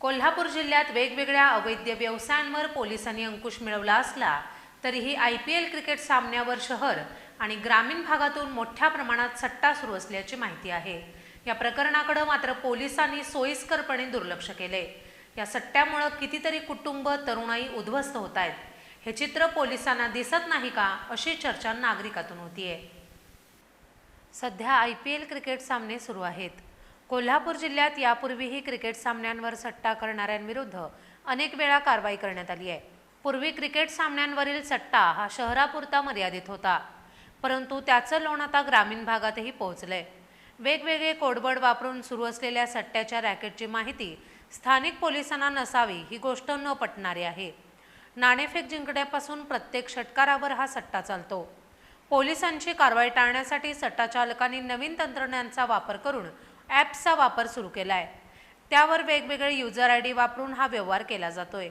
कोल्हापूर जिल्ह्यात वेगवेगळ्या अवैध व्यवसायांवर पोलिसांनी अंकुश मिळवला असला तरीही आय पी एल क्रिकेट सामन्यावर शहर आणि ग्रामीण भागातून मोठ्या प्रमाणात सट्टा सुरू असल्याची माहिती आहे. या प्रकरणाकडे मात्र पोलिसांनी सोयीस्करपणे दुर्लक्ष केले. या सट्ट्यामुळं कितीतरी कुटुंब तरुणाई उद्ध्वस्त होत आहेत हे चित्र पोलिसांना दिसत नाही का अशी चर्चा नागरिकातून होतीये. सध्या आय पी एल क्रिकेट सामने सुरू आहेत. कोल्हापूर जिल्ह्यात यापूर्वीही क्रिकेट सामन्यांवर सट्टा करणाऱ्यांविरुद्ध अनेक वेळा कारवाई करण्यात आली आहे. पूर्वी क्रिकेट सामन्यांवरील सट्टा हा शहरापुरता मर्यादित होता परंतु त्याचं लोण आता ग्रामीण भागातही पोहोचलंय. वेगवेगळे कोडबड वापरून सुरू असलेल्या सट्ट्याच्या रॅकेटची माहिती स्थानिक पोलिसांना नसावी ही गोष्ट न पटणारी आहे. नाणेफेक जिंकण्यापासून प्रत्येक षटकारावर हा सट्टा चालतो. पोलिसांची कारवाई टाळण्यासाठी सट्टाचालकांनी नवीन तंत्रज्ञांचा वापर करून ॲप्सचा वापर सुरू केला आहे त्यावर वेगवेगळे युजर आय डी वापरून हा व्यवहार केला जातोय.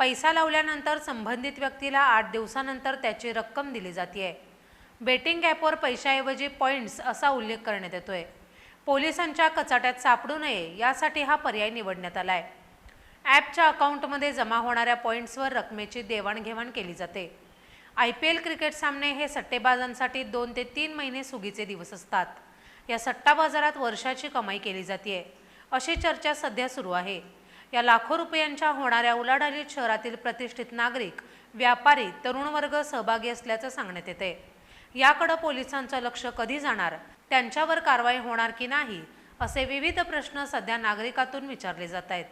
पैसा लावल्यानंतर संबंधित व्यक्तीला आठ दिवसानंतर त्याची रक्कम दिली जाते बेटिंग ॲपवर पैशाऐवजी पॉईंट्स असा उल्लेख करण्यात येतो आहे पोलिसांच्या कचाट्यात सापडू नये यासाठी हा पर्याय निवडण्यात आला आहे ॲपच्या अकाउंटमध्ये जमा होणाऱ्या पॉईंट्सवर रकमेची देवाणघेवाण केली जाते. आय पी एल क्रिकेट सामने हे सट्टेबाजांसाठी दोन ते तीन महिने सुगीचे दिवस असतात. या सट्टा बाजारात वर्षाची कमाई केली जाते अशी चर्चा सध्या सुरू आहे. या लाखो रुपयांच्या होणाऱ्या उलाढालीत शहरातील प्रतिष्ठित नागरिक व्यापारी तरुण वर्ग सहभागी असल्याचं सांगण्यात येते याकडं पोलिसांचं लक्ष कधी जाणार? त्यांच्यावर कारवाई होणार की नाही? असे विविध प्रश्न सध्या नागरिकातून विचारले जात आहेत.